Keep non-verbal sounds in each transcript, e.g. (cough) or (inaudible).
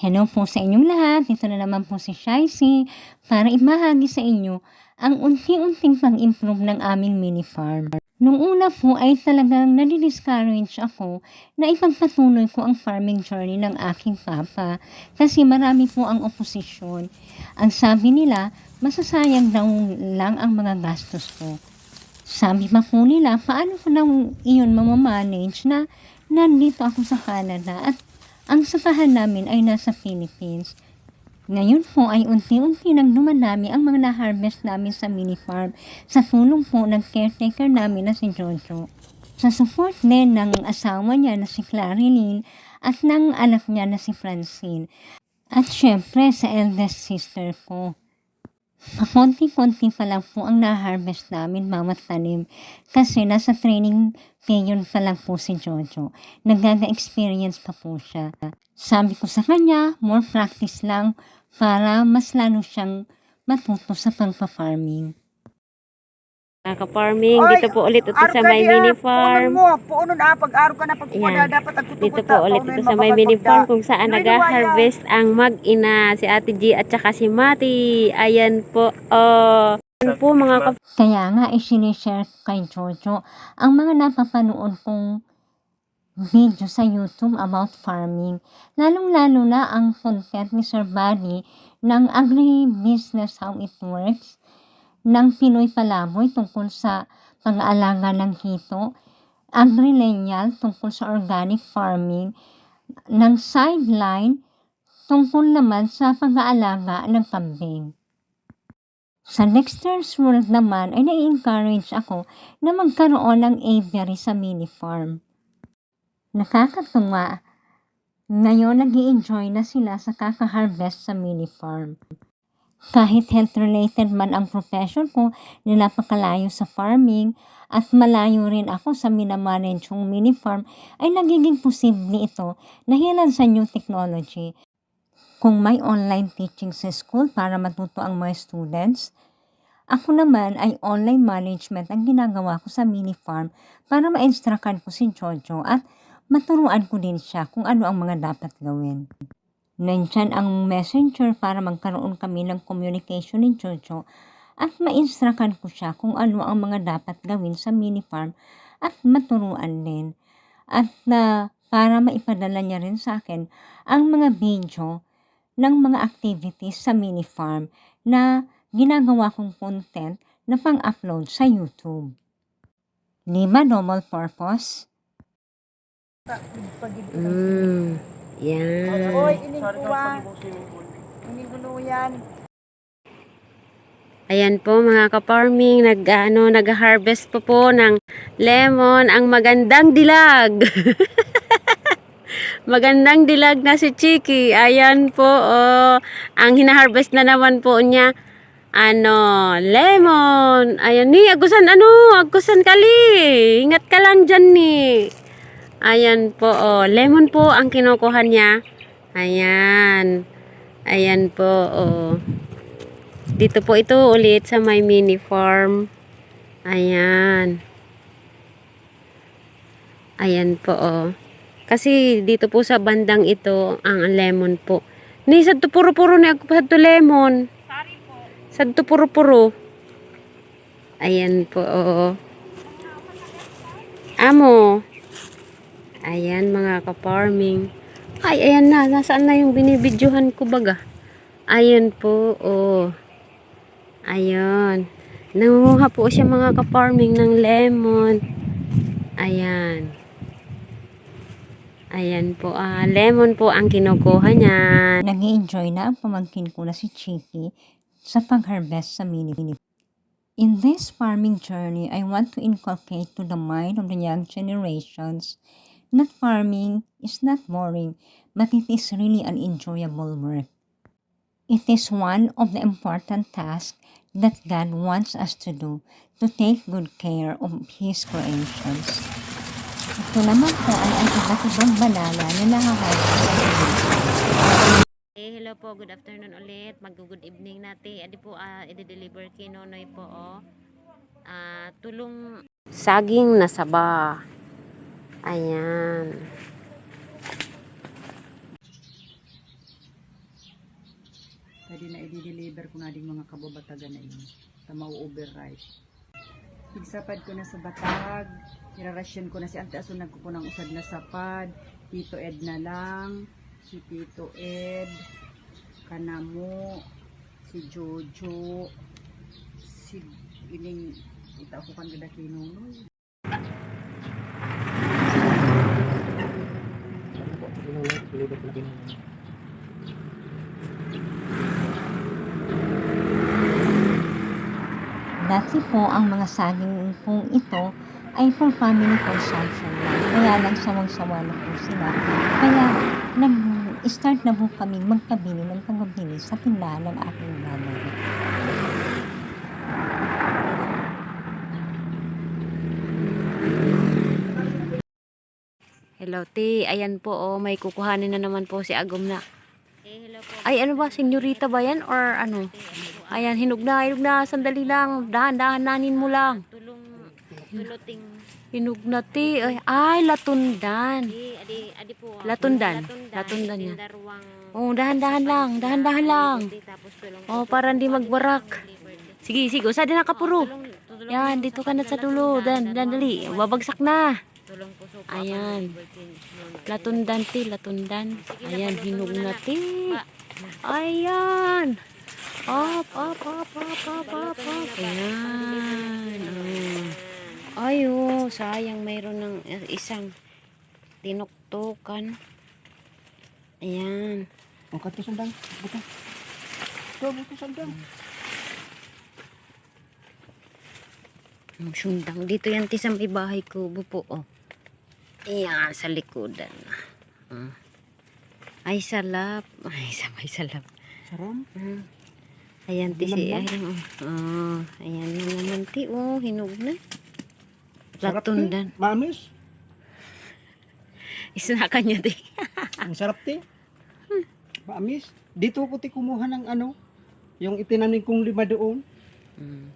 Hello po sa inyong lahat. Ito na naman po si Shaisi para ibahagi sa inyo ang unti-unting pag-improve ng aming mini farm. Nung una po ay talagang nadi-discourage ako na ipagpatuloy ko ang farming journey ng aking papa kasi marami po ang oposisyon. Ang sabi nila, masasayang daw lang ang mga gastos ko. Sabi pa po nila, paano ko daw iyon mamamanage na nandito ako sa Canada at ang sakahan namin ay nasa Philippines. Ngayon po ay unti-unti nang dumadami ang mga na-harvest namin sa mini farm sa tulong po ng caretaker namin na si Jojo. Sa support din ng asawa niya na si Clarilyn at ng anak niya na si Francine. At syempre sa eldest sister ko. Konti-konti pa lang po ang na-harvest namin bawat tanim kasi nasa training period pa lang po si Jojo. Naggaga-experience pa po siya. Sabi ko sa kanya, more practice lang para mas lalo siyang matuto sa pagpa-farming. Kaka-farming, Oy, dito po ulit ito sa may mini Puunon farm. mo, puunon na, pag-araw ka na, pag Ayan. na, dapat agtutugot Dito po ulit ito sa may mini farm kung saan nag-harvest ang mag-ina, si Ate G at saka si Mati. Ayan po, oh. Ayan po mga kap Kaya nga, isinishare ko kay Jojo ang mga napapanood kong video sa YouTube about farming. Lalong-lalo na ang content ni Sir Buddy ng agribusiness how it works, ng Pinoy Palaboy tungkol sa pag-aalaga ng hito, agrilenial tungkol sa organic farming, ng sideline tungkol naman sa pag-aalaga ng kambing. Sa Dexter's World naman ay nai-encourage ako na magkaroon ng aviary sa mini farm. Nakakatuwa, ngayon nag enjoy na sila sa kaka-harvest sa mini farm. Kahit health-related man ang profession ko, nilapakalayo sa farming at malayo rin ako sa minamanage yung mini farm ay nagiging posible ito dahil sa new technology. Kung may online teaching sa school para matuto ang mga students, ako naman ay online management ang ginagawa ko sa mini farm para ma-instructan ko si Jojo at maturuan ko din siya kung ano ang mga dapat gawin. Nandyan ang messenger para magkaroon kami ng communication ni Jojo at ma-instructan ko siya kung ano ang mga dapat gawin sa mini farm at maturuan din. At na para maipadala niya rin sa akin ang mga video ng mga activities sa mini farm na ginagawa kong content na pang-upload sa YouTube. Lima normal purpose? Mm, yan. Oy, ining kuwa. Ining kuno yan. Ayan po mga ka-farming, nag, ano, nag-harvest po po ng lemon, ang magandang dilag. (laughs) magandang dilag na si Chiki. Ayan po, oh. ang hina-harvest na naman po niya, ano, lemon. Ayan ni, agusan ano, agusan kali. Ingat ka lang dyan ni. Ayan po, oh. lemon po ang kinukuha niya. Ayan. Ayan po, oh. Dito po ito ulit sa my mini farm. Ayan. Ayan po, oh. Kasi dito po sa bandang ito, ang lemon po. Ni, sa puro-puro na ako sa lemon. Sa to puro-puro. Ayan po, oh. Amo. Ayan, mga ka-farming. Ay, ayan na. Nasaan na yung binibidyohan ko baga? Ayan po, oh. Ayan. Nangunguha po siya mga ka-farming ng lemon. Ayan. Ayan po. Ah, lemon po ang kinukuha niya. nag enjoy na ang pamangkin ko na si Chiki sa pag-harvest sa mini mini. In this farming journey, I want to inculcate to the mind of the young generations that farming is not boring, but it is really an enjoyable work. It is one of the important tasks that God wants us to do to take good care of His creations. Ito naman po ay ang iba't ibang banana na nakaharvest sa Eh, hello po, good afternoon ulit. Mag-good evening natin. Adi po, ah, i-deliver kay Nonoy po, oh. Ah, tulong saging na saba. Ayan. Pwede na i-deliver ko na din mga kababatagan na ini. Tama override. Pigsapad ko na sa batag. Irarasyon ko na si Ante Aso nagkupo ng usad na sapad. Tito Ed na lang. Si Tito Ed. Kanamo. Si Jojo. Si ining ita ko kan gada kinunoy. Dati po ang mga saging pong ito ay for family consumption lang. Kaya lang sawang-sawa na po sila. Kaya nag-start na po kami magpabili ng pagpabili sa tindahan ng aking nanay. Hello, ti. Ayan po, oh. May kukuhanin na naman po si Agom na. Ay, ano ba? Senyorita ba yan? Or ano? Ayan, hinug na, hinug na. Sandali lang. Dahan-dahan nanin mo lang. tulong tuluting Hinug na, ti. Ay, ay latundan. di adi adi po ah. Latundan. latundan, tindaruang Oh, lang. Dahan-dahan lang. di tapos tulong Oh, para hindi magbarak. Sige, sige. Usa din nakapuro. tulong Yan, dito ka na sa dulo. Dan, dan, dali. Babagsak na. Tulong po so Ayan. Latundan, ti. Latundan. Ayan, hinug na, ti. Ayan. Up, up, up, up, up, up, up. Ayan. Oh. Ay, oh, sayang mayroon ng isang tinuktukan. Ayan. Ang kanto sandang. Buta. Ito, sandang. Ang sundang. Dito yan, ti, sa may bahay ko. Bupo, oh. Ayan, sa likodan. Ah. Ay, salap. Ay, sabay salap. Saram. Ah. Ayan, ti, si, ay, oh. Oh, ayan na naman, ti, oh, hinug na. Sarap, Latundan. Mamis. (laughs) Isnakan niya, ti. (laughs) Ang sarap ti. Mamis. Dito ko ti kumuha ng ano, yung itinanim kong lima doon. Mm.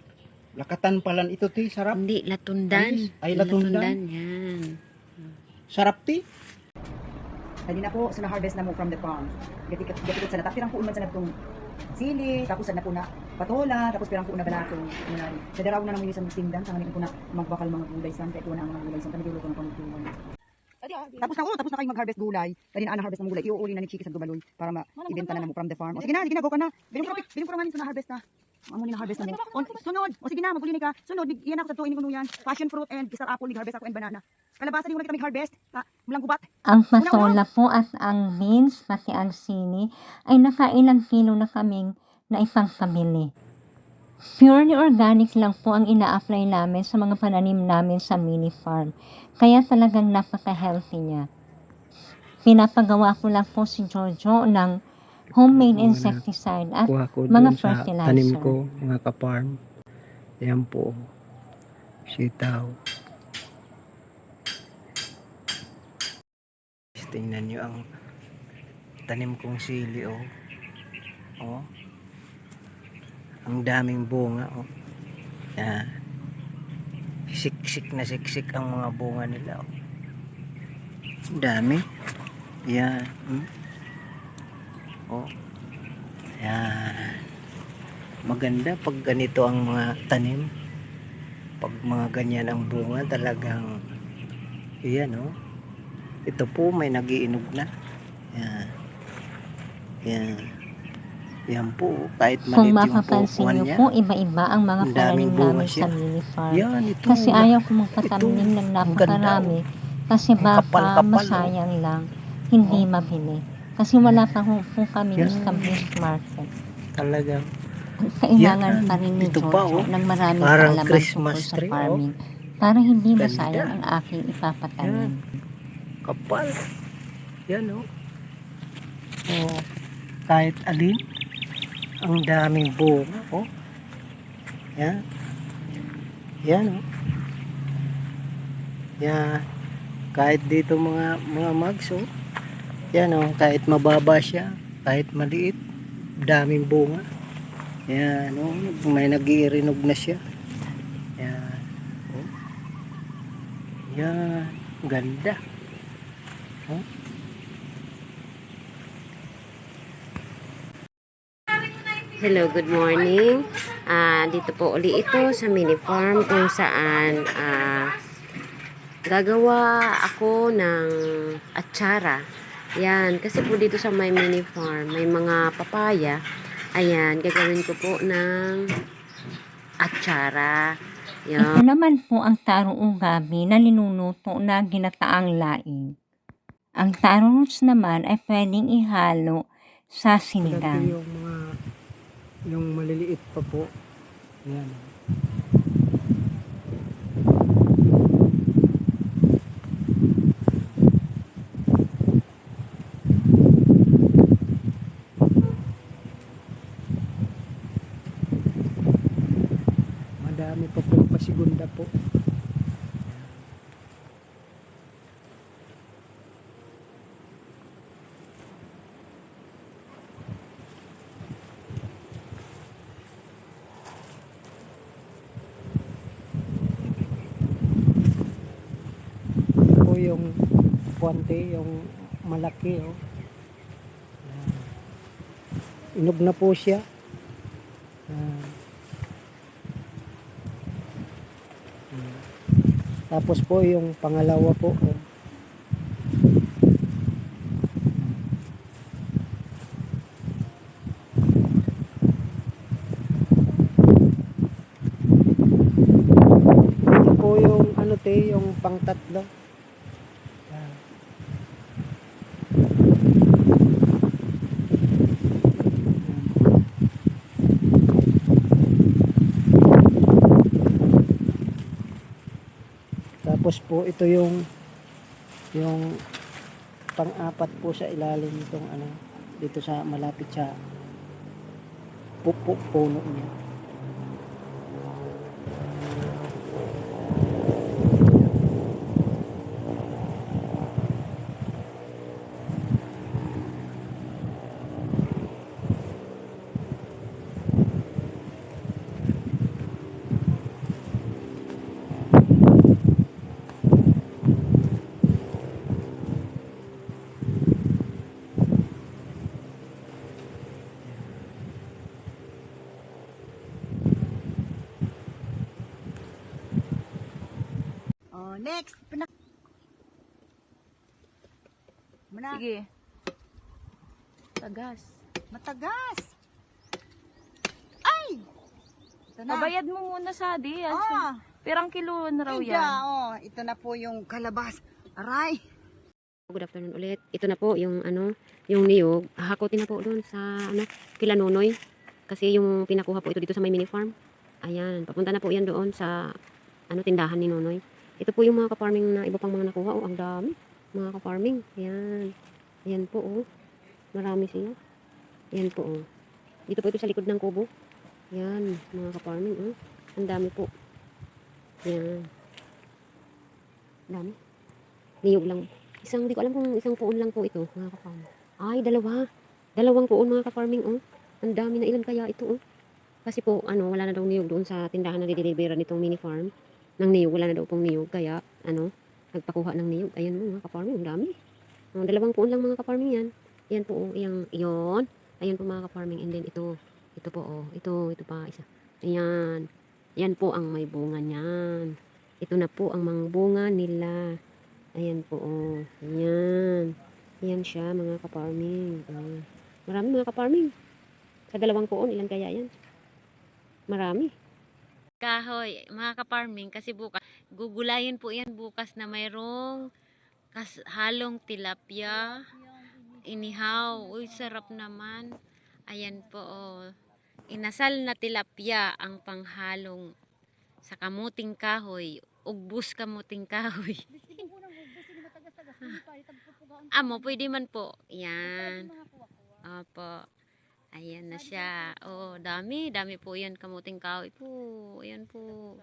Lakatan palan ito ti, sarap. Hindi, latundan. Anis? Ay, latundan. yan. Sarap ti. Dali na po, so na-harvest na mo from the farm. Gatikit gatikit sa natakirang po man sa nagtong sili, tapos sa na po na patola, tapos pirang po na balato. Sa daraw na naman isang tindan, sa ngayon po na magbakal mga gulay san, kaya na ang mga gulay san, panigulo ko ng pangtuwan. Tapos na, oh, tapos na kayo mag-harvest gulay. Dali na na-harvest ng gulay. Iuuli na ni Chiki sa Dubaloy para ma-ibenta na na mo from the farm. O sige na, sige na, go ka na. Biling ko, na sa na-harvest na. Amo ni na-harvest na mo. On, sunod. O sige na, maguli ni ka. Sunod, big- iyan ako sa tuwing kuno yan. Passion fruit and kisar apple, nag-harvest ako and banana. Kalabasa din mo na kita mag-harvest. Ta, mulang gubat. Ang patola po at ang beans, pati ang sini, ay nakailang kilo na kaming na ipangpabili. Purely organic lang po ang ina-apply namin sa mga pananim namin sa mini farm. Kaya talagang napaka-healthy niya. Pinapagawa ko lang po si Jojo ng homemade insecticide at mga fertilizer. tanim ko, mga ka-farm. Yan po. Sitaw. Tingnan nyo ang tanim kong sili, oh. Oh. Ang daming bunga, oh. Yan. Siksik na siksik ang mga bunga nila, oh. Ang dami. Yan. Hmm? Oh. Yan. Maganda pag ganito ang mga tanim. Pag mga ganyan ang bunga, talagang yan oh. Ito po may nagiinog na. Yan. Yan. Yan po, kahit Kung maliit yung mapapansin pupuan niya. po, iba-iba ang mga pananim namin siya. sa mini farm. Yan, ito. Kasi na- ayaw ko magpatanim ng ang napakarami. Kasi baka oh. masayang lang. Hindi mabili. Kasi wala pa po kami Yan. established market. Talagang Kailangan Yan. pa rin ni Ito pa, Jojo oh. ng maraming Parang kaalaman Christmas sa tree, oh. farming. Para hindi Ganda. masayang ang aking ipapatanim. kapal. Yan oh. Oh, kahit alin. Ang daming bunga oh. Yan. Yan oh. Yan. Kahit dito mga mga mags oh. Yan oh, kahit mababa siya, kahit maliit, daming bunga. Yan oh, may nagiirinog na siya. Yan. Oh. Yan, ganda. Hello, good morning. Ah, dito po uli ito sa mini farm kung saan ah, gagawa ako ng atsara. Yan, kasi po dito sa my mini farm, may mga papaya. Ayan, gagawin ko po ng atsara. Yan. Ito naman po ang taro ugabi na linuluto na ginataang laing. Ang taro roots naman ay pwedeng ihalo sa sinigang. yung mga yung maliliit pa po. Yan. Madami pa po pasigunda po. Yung puwante, yung malaki oh. Inog na po siya. Yan. Yan. Tapos po yung pangalawa po. Oh. Ito po yung ano te, yung pangtatlo. Yan. Tapos po ito yung yung pang-apat po sa ilalim nitong ano dito sa malapit sa pupuk puno niya. Oh, next. Pinak Muna. Sige. Tagas. Matagas. Ay! Ito na. Pabayad mo muna sa di. Ah, Pirang kilo na raw ida, yan. oh, ito na po yung kalabas. Aray. Good afternoon ulit. Ito na po yung ano, yung niyog. Hahakotin na po doon sa ano, kila Nonoy. Kasi yung pinakuha po ito dito sa may mini farm. Ayan, papunta na po yan doon sa ano tindahan ni Nonoy. Ito po yung mga ka-farming na iba pang mga nakuha. Oh, ang dami. Mga ka-farming. Ayan. Ayan po oh. Marami siya. Ayan po oh. Dito po ito sa likod ng kubo. Ayan, mga ka-farming oh. Ang dami po. Ayan. Dami. Niyog lang. Isang, di ko alam kung isang puon lang po ito, mga ka-farm. Ay, dalawa. Dalawang puon, mga ka-farming, oh. Ang dami na ilan kaya ito, oh. Kasi po, ano, wala na daw niyog doon sa tindahan na dideliveran nitong mini farm. Ng niyog, wala na daw pong niyog. Kaya, ano, nagpakuha ng niyog. Ayan mo, mga ka-farming, ang dami. Oh, dalawang puon lang, mga ka-farming yan. Ayan po, oh, yung, yon. Ayan po, mga ka-farming. And then, ito, ito po, oh. Ito, ito pa, isa. Ayan. Yan po ang may bunga niyan. Ito na po ang mga bunga nila. Ayan po, oh. Ayan. Ayan siya, mga ka-farming. Ah. Marami mga ka-farming. Sa dalawang puon, ilan kaya yan? Marami. Kahoy, mga ka-farming, kasi bukas, gugulayin po yan bukas na mayroong kas, halong tilapia, inihaw. Uy, sarap naman. Ayan po, oh. Inasal na tilapia ang panghalong sa kamuting kahoy. Ugbus kamuting kahoy. Amo, pwede man po. Yan. Opo. Ayan na siya. Oh, dami. Dami po yan. Kamuting kahoy po. Ayan po.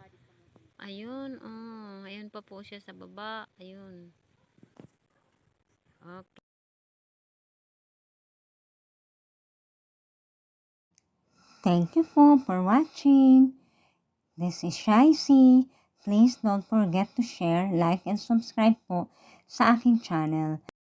Ayun. Oh, ayun pa po siya sa baba. Ayun. Okay. Thank you po for watching. This is Shaisi. Please don't forget to share, like, and subscribe po sa aking channel.